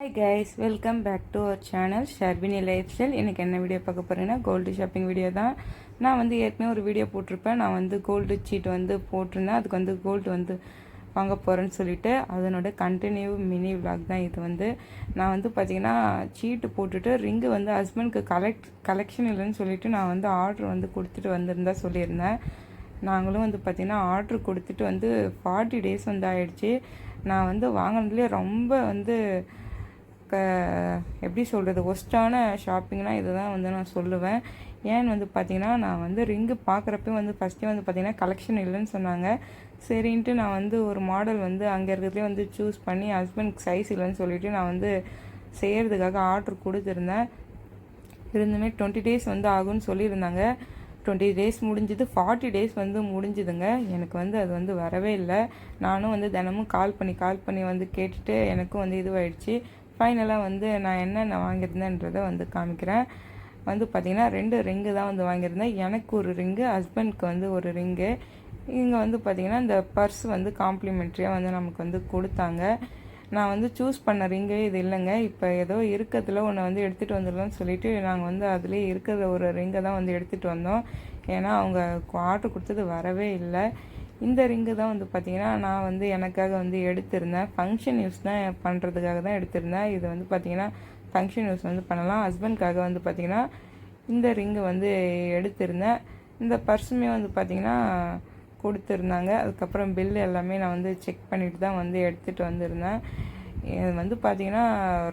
Hi guys welcome back to our channel Sharbini life style எனக்கு என்ன video பார்க்க போகிறேன்னா கோல்டு ஷாப்பிங் வீடியோ தான். நான் வந்து ஏற்கனவே ஒரு வீடியோ போட்டிருப்பேன். நான் வந்து கோல்டு சீட் வந்து போட்டிருந்தேன். அதுக்கு வந்து கோல்டு வந்து வாங்க போகிறேன்னு சொல்லிட்டு அதனோட கண்டினியூ மினி விளாக் தான் இது வந்து. நான் வந்து பார்த்திங்கன்னா சீட்டு போட்டுட்டு ரிங்கு வந்து ஹஸ்பண்ட்க்கு கலெக்ட் கலெக்ஷன் இல்லைன்னு சொல்லிட்டு நான் வந்து ஆர்டர் வந்து கொடுத்துட்டு வந்திருந்தா சொல்லியிருந்தேன். நாங்களும் வந்து பார்த்திங்கன்னா ஆர்டர் கொடுத்துட்டு வந்து ஃபார்ட்டி டேஸ் வந்து ஆயிடுச்சு. நான் வந்து வாங்கினதுலேயே ரொம்ப வந்து க எப்படி சொல்கிறது ஒஸ்ட்டான ஷாப்பிங்னால் இதை தான் வந்து நான் சொல்லுவேன். ஏன்னு வந்து பார்த்தீங்கன்னா நான் வந்து ரிங்கு பார்க்குறப்ப வந்து ஃபஸ்ட்டே வந்து பார்த்திங்கன்னா கலெக்ஷன் இல்லைன்னு சொன்னாங்க. சரின்ட்டு நான் வந்து ஒரு மாடல் வந்து அங்கே இருக்கிறதுலே வந்து சூஸ் பண்ணி ஹஸ்பண்ட் சைஸ் இல்லைன்னு சொல்லிவிட்டு நான் வந்து செய்கிறதுக்காக ஆர்டர் கொடுத்துருந்தேன். இருந்துமே டுவெண்ட்டி டேஸ் வந்து ஆகும்னு சொல்லியிருந்தாங்க. டுவெண்ட்டி டேஸ் முடிஞ்சது ஃபார்ட்டி டேஸ் வந்து முடிஞ்சுதுங்க. எனக்கு வந்து அது வந்து வரவே இல்லை. நானும் வந்து தினமும் கால் பண்ணி கால் பண்ணி வந்து கேட்டுட்டு எனக்கும் வந்து இதுவாயிடுச்சு. ஃபைனலாக வந்து நான் என்னென்ன வாங்கியிருந்தேன்றதை வந்து காமிக்கிறேன். வந்து பார்த்திங்கன்னா ரெண்டு ரிங்கு தான் வந்து வாங்கியிருந்தேன். எனக்கு ஒரு ரிங்கு ஹஸ்பண்ட்க்கு வந்து ஒரு ரிங்கு இங்கே வந்து பார்த்திங்கன்னா இந்த பர்ஸ் வந்து காம்ப்ளிமெண்ட்ரியாக வந்து நமக்கு வந்து கொடுத்தாங்க. நான் வந்து சூஸ் பண்ண ரிங்கே இது இல்லைங்க. இப்போ ஏதோ இருக்கிறதுல ஒன்று வந்து எடுத்துகிட்டு வந்துடலாம்னு சொல்லிட்டு நாங்கள் வந்து அதிலே இருக்கிற ஒரு ரிங்கை தான் வந்து எடுத்துகிட்டு வந்தோம். ஏன்னா அவங்க ஆர்டர் கொடுத்தது வரவே இல்லை. இந்த ரிங்கு தான் வந்து பார்த்திங்கன்னா நான் வந்து எனக்காக வந்து எடுத்திருந்தேன். ஃபங்க்ஷன் யூஸ் தான் பண்ணுறதுக்காக தான் எடுத்திருந்தேன். இது வந்து பார்த்திங்கன்னா ஃபங்க்ஷன் யூஸ் வந்து பண்ணலாம். ஹஸ்பண்ட்காக வந்து பார்த்திங்கன்னா இந்த ரிங்கு வந்து எடுத்திருந்தேன். இந்த பர்ஸுமே வந்து பார்த்திங்கன்னா கொடுத்துருந்தாங்க. அதுக்கப்புறம் பில் எல்லாமே நான் வந்து செக் பண்ணிட்டு தான் வந்து எடுத்துகிட்டு வந்திருந்தேன். இது வந்து பார்த்திங்கன்னா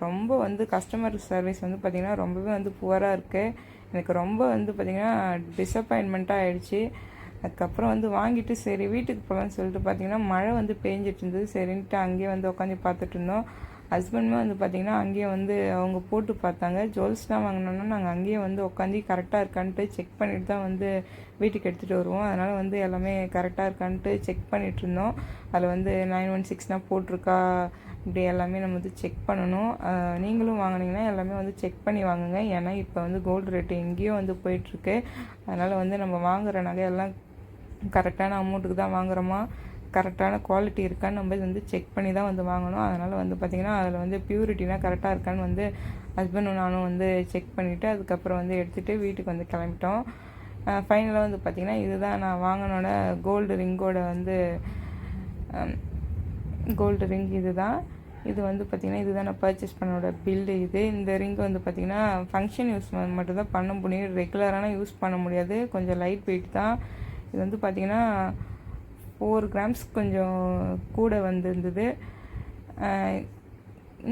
ரொம்ப வந்து கஸ்டமர் சர்வீஸ் வந்து பார்த்திங்கன்னா ரொம்பவே வந்து புவராக இருக்குது எனக்கு ரொம்ப வந்து பார்த்திங்கன்னா டிசப்பாயின்மெண்ட்டாக ஆகிடுச்சு அதுக்கப்புறம் வந்து வாங்கிட்டு சரி வீட்டுக்கு போகலான்னு சொல்லிட்டு பார்த்தீங்கன்னா மழை வந்து பேஞ்சிட்டு இருந்தது சரின்ட்டு அங்கேயே வந்து உட்காந்து பார்த்துட்டு இருந்தோம். ஹஸ்பண்டுமே வந்து பார்த்திங்கன்னா அங்கேயே வந்து அவங்க போட்டு பார்த்தாங்க. ஜுவல்ஸ்லாம் வாங்கினோன்னா நாங்கள் அங்கேயே வந்து உட்காந்து கரெக்டாக இருக்கான்ட்டு செக் பண்ணிட்டு தான் வந்து வீட்டுக்கு எடுத்துகிட்டு வருவோம். அதனால் வந்து எல்லாமே கரெக்டாக இருக்கான்ட்டு செக் பண்ணிகிட்டு இருந்தோம். அதில் வந்து நைன் ஒன் சிக்ஸ்னால் போட்டிருக்கா. இப்படி எல்லாமே நம்ம வந்து செக் பண்ணணும். நீங்களும் வாங்கினீங்கன்னா எல்லாமே வந்து செக் பண்ணி வாங்குங்க. ஏன்னா இப்போ வந்து கோல்டு ரேட்டு எங்கேயோ வந்து போயிட்டுருக்கு அதனால் வந்து நம்ம வாங்கிற நகை எல்லாம் கரெக்டான அமௌண்ட்டுக்கு தான் வாங்குகிறோமா கரெக்டான குவாலிட்டி இருக்கான்னு நம்ம வந்து செக் பண்ணி தான் வந்து வாங்கணும். அதனால் வந்து பார்த்திங்கன்னா அதில் வந்து ப்யூரிட்டிலாம் கரெக்டாக இருக்கான்னு வந்து ஹஸ்பண்டும் நானும் வந்து செக் பண்ணிவிட்டு அதுக்கப்புறம் வந்து எடுத்துகிட்டு வீட்டுக்கு வந்து கிளம்பிட்டோம். ஃபைனலாக வந்து பார்த்திங்கன்னா இதுதான் நான் வாங்கினோட கோல்டு ரிங்கோட வந்து கோல்டு ரிங் இது தான் இது வந்து பார்த்திங்கன்னா இதுதான் நான் பர்ச்சேஸ் பண்ணோட பில்லு இது. இந்த ரிங்கு வந்து பார்த்திங்கன்னா ஃபங்க்ஷன் யூஸ் மட்டும்தான் பண்ண முடியும். ரெகுலரான யூஸ் பண்ண முடியாது. கொஞ்சம் லைட் வெயிட் தான். இது வந்து பார்த்திங்கன்னா ஃபோர் கிராம்ஸ் கொஞ்சம் கூட வந்திருந்தது.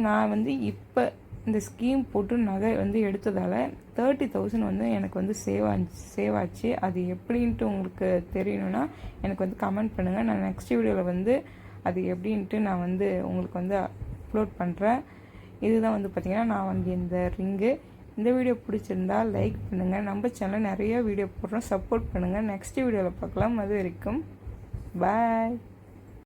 நான் வந்து இப்போ இந்த ஸ்கீம் போட்டு நகை வந்து எடுத்ததால் தேர்ட்டி தௌசண்ட் வந்து எனக்கு வந்து சேவ் ஆச்சு சேவ் ஆச்சு. அது எப்படின்ட்டு உங்களுக்கு தெரியணும்னா எனக்கு வந்து கமெண்ட் பண்ணுங்கள் நான் நெக்ஸ்ட் வீடியோவில் வந்து அது எப்படின்ட்டு நான் வந்து உங்களுக்கு வந்து அப்லோட் பண்ணுறேன் இதுதான் வந்து பார்த்திங்கன்னா நான் வந்து இந்த ரிங்கு இந்த வீடியோ பிடிச்சிருந்தா லைக் பண்ணுங்கள் நம்ம சேனல் நிறைய வீடியோ போடுறோம். சப்போர்ட் பண்ணுங்கள் நெக்ஸ்ட் வீடியோவில் பார்க்கலாம். அது வரைக்கும். பாய்